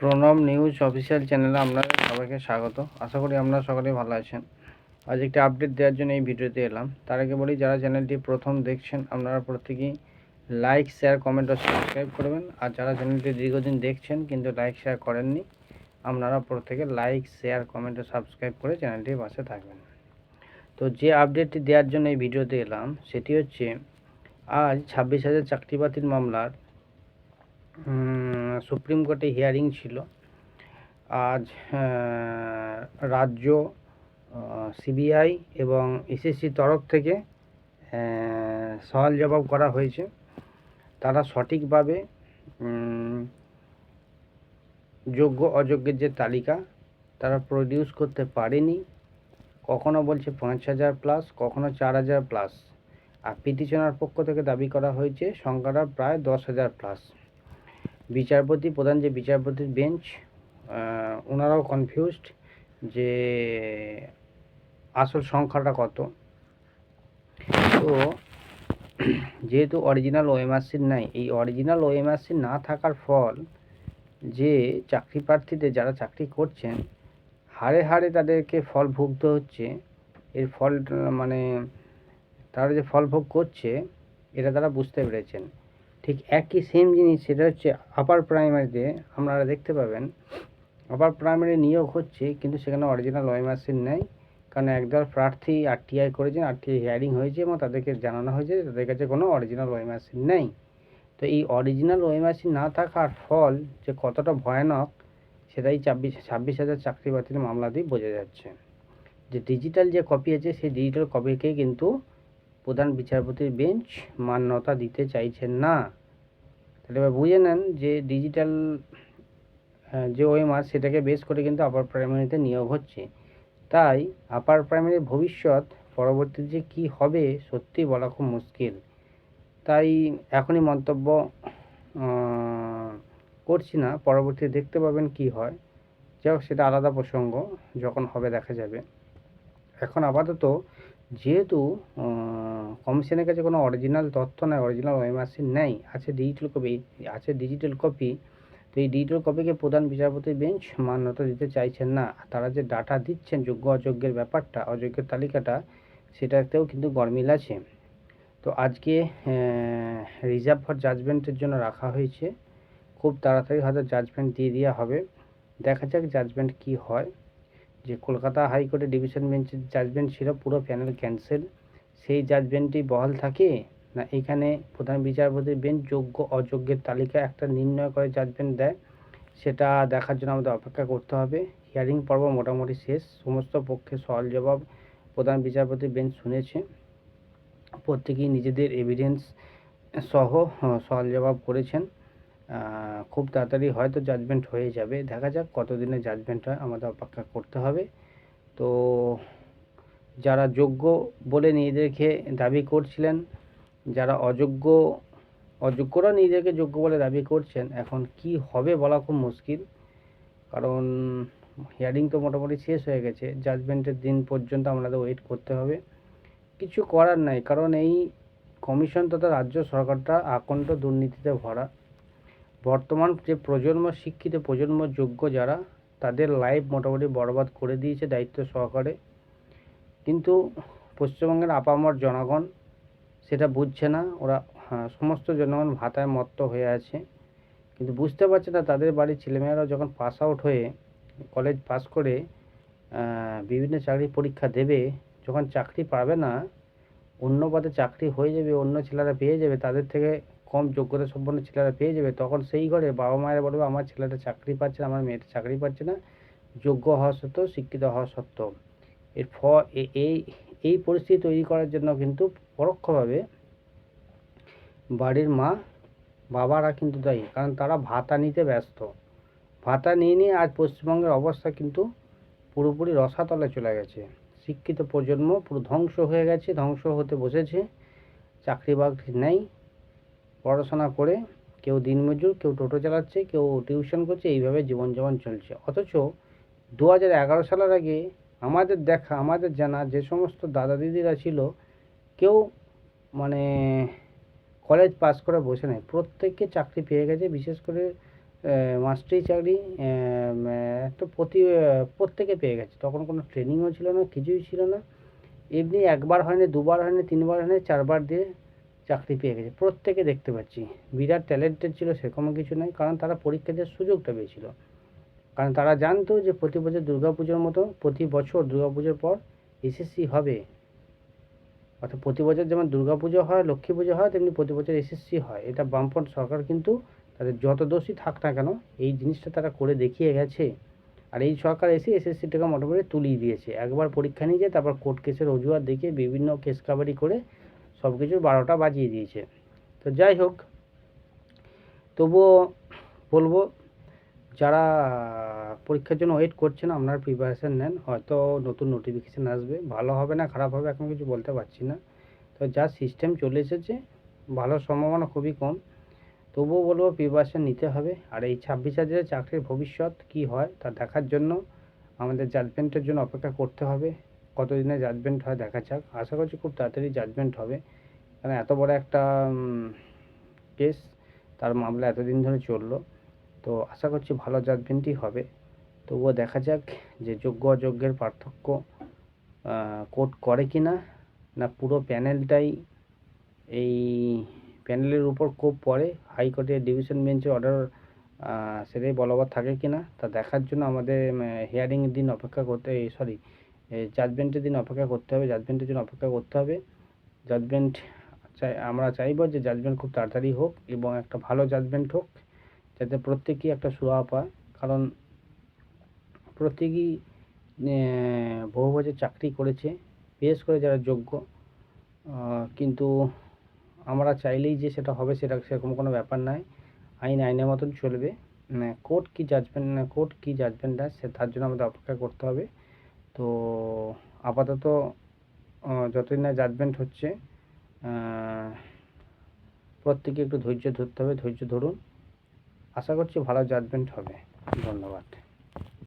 Pranab news official চ্যানেলে আপনাদের সবাইকে স্বাগত। আশা করি আপনারা সকলেই ভালো আছেন। আজ একটি আপডেট দেওয়ার জন্য এই ভিডিওতে এলাম। তার আগে বলি, যারা চ্যানেলটি প্রথম দেখছেন, আপনারা প্রত্যেকেই লাইক, শেয়ার, কমেন্ট ও সাবস্ক্রাইব করবেন। আর যারা চ্যানেলটি দীর্ঘদিন দেখছেন, কিন্তু লাইক, শেয়ার করেননি, আপনারা প্রত্যেকে লাইক, শেয়ার, কমেন্ট ও সাবস্ক্রাইব করে চ্যানেলটির পাশে থাকবেন। তো যে আপডেটটি দেওয়ার জন্য এই ভিডিওতে এলাম, সেটি হচ্ছে, আজ ছাব্বিশ হাজার চাকরি বাতিল মামলার সুপ্রিম কোর্টে হিয়ারিং ছিল। আজ রাজ্য সিবিআই এবং এসএসসি তরফ থেকে সওয়াল জবাব করা হয়েছে। তারা সঠিকভাবে যোগ্য অযোগ্যের যে তালিকা, তারা প্রডিউস করতে পারেনি। কখনো বলছে পাঁচ হাজার প্লাস কখনো চার হাজার প্লাস আর পিটিশনার পক্ষ থেকে দাবি করা হয়েছে, সংখ্যাটা প্রায় দশ হাজার প্লাস বিচারপতি, প্রধান যে বিচারপতির বেঞ্চ ওনারাও কনফিউজড যে আসল সংখ্যাটা কত। তো যেহেতু অরিজিনাল ওএমআরসির নাই, এই অরিজিনাল ওএমআরসি না থাকার ফল যে চাকরি প্রার্থীদের যারা চাকরি করছেন হারে হাড়ে তাদেরকে ফল ভুগতে হচ্ছে। এর ফল মানে তারা যে ফল ভোগ করছে, এটা তারা বুঝতে পেরেছেন। ঠিক একই সেম জিনিস, সেটা হচ্ছে আপার প্রাইমারিতে আপনারা দেখতে পাবেন আপার প্রাইমারি নিয়োগ হচ্ছে, কিন্তু সেখানে অরিজিনাল ওয়েমার্সিন নেই, কারণ একদল প্রার্থী আরটিআই করেছেন আরটিআই হিয়ারিং হয়েছে এবং তাদেরকে জানানো হয়েছে তাদের কাছে কোনো অরিজিনাল ওয়েমার্সিন নেই। তো এই অরিজিনাল ওয়েমার্সিন না থাকার ফল যে কতটা ভয়ানক, সেটাই ছাব্বিশ ছাব্বিশ হাজার চাকরি বাতিল মামলাতেই বোঝা যাচ্ছে। যে ডিজিটাল যে কপি আছে, সেই ডিজিটাল কপিকেই কিন্তু প্রধান বিচারপতির বেঞ্চ মান্যতা দিতে চাইছেন না। তাহলে এবার বুঝে নেন যে ডিজিটাল যে ওএমআর সেটাকে বেস করে কিন্তু আপার প্রাইমারিতে নিয়োগ হচ্ছে। তাই আপার প্রাইমারির ভবিষ্যৎ পরবর্তী যে কি হবে সত্যি বলা খুব মুশকিল। তাই এখনই মন্তব্য করছি না। পরবর্তী দেখতে পাবেন কি হয়। যাই হোক, সেটা আলাদা প্রসঙ্গ, যখন হবে দেখা যাবে। এখন আপাতত যেহেতু কমিশনের কাছে কোনো অরিজিনাল তথ্য নেই অরিজিনাল ওএমআরসি নেই, আছে ডিজিটাল কপি আছে ডিজিটাল কপি তো এই ডিজিটাল কপিকে প্রধান বিচারপতি বেঞ্চ মান্যতা দিতে চাইছেন না। তারা যে ডাটা দিচ্ছেন, যোগ্য অযোগ্যের ব্যাপারটা, অযোগ্যের তালিকাটা, সেটাতেও কিন্তু গরমিল আছে। তো আজকে রিজার্ভ ফর জাজমেন্টের জন্য রাখা হয়েছে। খুব তাড়াতাড়ি হয়তো জাজমেন্ট দিয়ে দেওয়া হবে। দেখা যাক জাজমেন্ট কি হয়। যে কলকাতা হাইকোর্টে ডিভিশন বেঞ্চের জাজমেন্ট ছিল, পুরো প্যানেল ক্যান্সেল সেই জাজমেন্টই বহাল থাকে? না, এখানে প্রধান বিচারপতির বেঞ্চ যোগ্য, অযোগ্যের তালিকা একটা নির্ণয় করে জাজমেন্ট দেয়। সেটা দেখার জন্য আমাদের অপেক্ষা করতে হবে। হিয়ারিং পর্ব মোটামুটি শেষ। সমস্ত পক্ষে সওয়াল জবাব প্রধান বিচারপতির বেঞ্চ শুনেছে। প্রত্যেকেই নিজেদের এভিডেন্স সহ সওয়াল জবাব করেছেন। খুব তাড়াতাড়ি হয়তো জাজমেন্ট হয়ে যাবে। দেখা যাক কতদিনে জাজমেন্ট হয় আমাদের অপেক্ষা করতে হবে। তো যারা যোগ্য বলে নিজেদেরকে দাবি করছিলেন, যারা অযোগ্য, অযোগ্যরা নিজেদেরকে যোগ্য বলে দাবি করছেন, এখন কি হবে বলা খুব মুশকিল। কারণ হিয়ারিং তো মোটামুটি শেষ হয়ে গেছে। জাজমেন্টের দিন পর্যন্ত আমাদের ওয়েট করতে হবে। কিছু করার নাই। কারণ এই কমিশন তথা রাজ্য সরকারটা আকণ্ঠ দুর্নীতিতে ভরা। বর্তমান যে প্রজন্ম শিক্ষিত প্রজন্ম যোগ্য যারা তাদের লাইফ মোটামুটি বরবাদ করে দিয়েছে দায়িত্ব সহকারে। কিন্তু পশ্চিমবঙ্গের আপামর জনগণ সেটা বুঝছে না। ওরা হ্যাঁ, সমস্ত জনগণ ভাতায় মত্ত হয়ে আছে। কিন্তু বুঝতে পারছে না তাদের বাড়ির ছেলেমেয়েরা যখন পাস আউট হয়ে কলেজ পাস করে বিভিন্ন চাকরি পরীক্ষা দেবে যখন চাকরি পাবে না অন্য পদে চাকরি হয়ে যাবে অন্য ছেলেরা পেয়ে যাবে তাদের থেকে কম যোগ্যতা সম্পন্ন ছেলেরা পেয়ে যাবে, তখন সেই ঘরে বাবা মায়েরা বলবে, আমার ছেলেটা চাকরি পাচ্ছে না, আমার মেয়েটা চাকরি পাচ্ছে না, যোগ্য হওয়া সত্ত্বেও শিক্ষিত হওয়া সত্ত্বেও। এর ফ এই এই পরিস্থিতি তৈরি করার জন্য কিন্তু পরোক্ষভাবে বাড়ির মা, বাবারা কিন্তু দায়ী, কারণ তারা ভাতা নিতে ব্যস্ত। ভাতা নিয়ে নিয়ে আজ পশ্চিমবঙ্গের অবস্থা কিন্তু পুরোপুরি রসাতলে চলে গেছে। শিক্ষিত প্রজন্ম পুরো ধ্বংস হয়ে গেছে, ধ্বংস হতে বসেছে চাকরি বাকরি নেই পড়াশোনা করে কেউ দিনমজুর, কেউ টোটো চালাচ্ছে, কেউ টিউশন করছে, এইভাবে জীবনযাপন চলছে। অথচ দু হাজার এগারো সালের আগে আমাদের দেখা, আমাদের জানা যে সমস্ত দাদা দিদিরা ছিল, কেউ মানে কলেজ পাস করে বসে নেই। প্রত্যেককে চাকরি পেয়ে গেছে, বিশেষ করে মাস্টারি চাকরি তো প্রতি প্রত্যেকে পেয়ে গেছে। তখন কোনো ট্রেনিংও ছিল না, কিছুই ছিল না। এমনি একবার হয়নি, দুবার হয়নি, তিনবার হয়নি, চারবার দিয়ে চাকরি পেয়ে গেছে। প্রত্যেকে দেখতে পাচ্ছি। বিরাট ট্যালেন্টেড ছিল, সেরকমও কিছু নয় কারণ তারা পরীক্ষা দেওয়ার সুযোগটা পেয়েছিল। কারণ তারা জানতো যে প্রতি বছর দুর্গাপুজোর মতো, প্রতি বছর দুর্গাপুজোর পর এসএসসি হবে। অর্থাৎ প্রতি বছর যেমন দুর্গাপুজো হয়, লক্ষ্মী পুজো হয়, তেমনি প্রতি বছর এসএসসি হয়। এটা বামফ্রন্ট সরকার কিন্তু তাদের যত দোষী থাক না কেন, এই জিনিসটা তারা করে দেখিয়ে গেছে। আর এই সরকার এসে এসএসসিটাকে মোটামুটি তুলিয়ে দিয়েছে। একবার পরীক্ষা নিয়ে যায়, তারপর কোর্ট কেসের অজুহাত দেখিয়ে বিভিন্ন কেস কাবারি করে সব কিছু বারোটা বাজিয়ে দিয়েছে। তো যাই হোক, তবুও বলব, যারা পরীক্ষার জন্য ওয়েট করছেন, আপনারা প্রিপারেশান নেন। হয়তো নতুন নোটিফিকেশান আসবে। ভালো হবে না, খারাপ হবে, এখন কিছু বলতে পারছি না। তো যা সিস্টেম চলে এসেছে, ভালো সম্ভাবনা খুবই কম। তবুও বলব প্রিপারেশান নিতে হবে। আর এই ছাব্বিশ হাজারের চাকরির ভবিষ্যৎ কি হয়, তা দেখার জন্য আমাদের জাজমেন্টের জন্য অপেক্ষা করতে হবে। কতদিনে জাজমেন্ট হয় দেখা যাক। আশা করছি খুব তাড়াতাড়ি জাজমেন্ট হবে। কারণ এত বড় একটা কেস তার মামলা এতদিন ধরে চলল। তো আশা করছি ভালো জাজমেন্টই হবে। তবুও দেখা যাক যে যোগ্য অযোগ্যের পার্থক্য কোর্ট করে কি না না পুরো প্যানেলটাই এই প্যানেলের উপর কোপ পড়ে হাইকোর্টের ডিভিশন বেঞ্চের অর্ডার সেটাই বলবৎ থাকে কি না তা দেখার জন্য আমাদের হিয়ারিংয়ের দিন অপেক্ষা করতে সরি জাজমেন্টের দিন অপেক্ষা করতে হবে জাজমেন্টের জন্য অপেক্ষা করতে হবে। জাজমেন্ট চাই, আমরা চাইব যে জাজমেন্ট খুব তাড়াতাড়ি হোক এবং একটা ভালো জাজমেন্ট হোক, যাতে প্রত্যেকেই একটা সুরাহা পায়। কারণ প্রত্যেকেই বহু বছর চাকরি করেছে, বিশেষ করে যারা যোগ্য। কিন্তু আমরা চাইলেই যে সেটা হবে সেটা সেরকম কোনো ব্যাপার নয়। আইন, আইনের মতন চলবে। কোর্ট কি জাজমেন্ট কোর্ট কি জাজমেন্ট দেয় সে তার জন্য আমাদের অপেক্ষা করতে হবে। তো আপাতত যতদিন না জাজমেন্ট হচ্ছে প্রত্যেকে একটু ধৈর্য ধরতে হবে, ধৈর্য ধরুন। আশা করছি ভালো জাজমেন্ট হবে। ধন্যবাদ।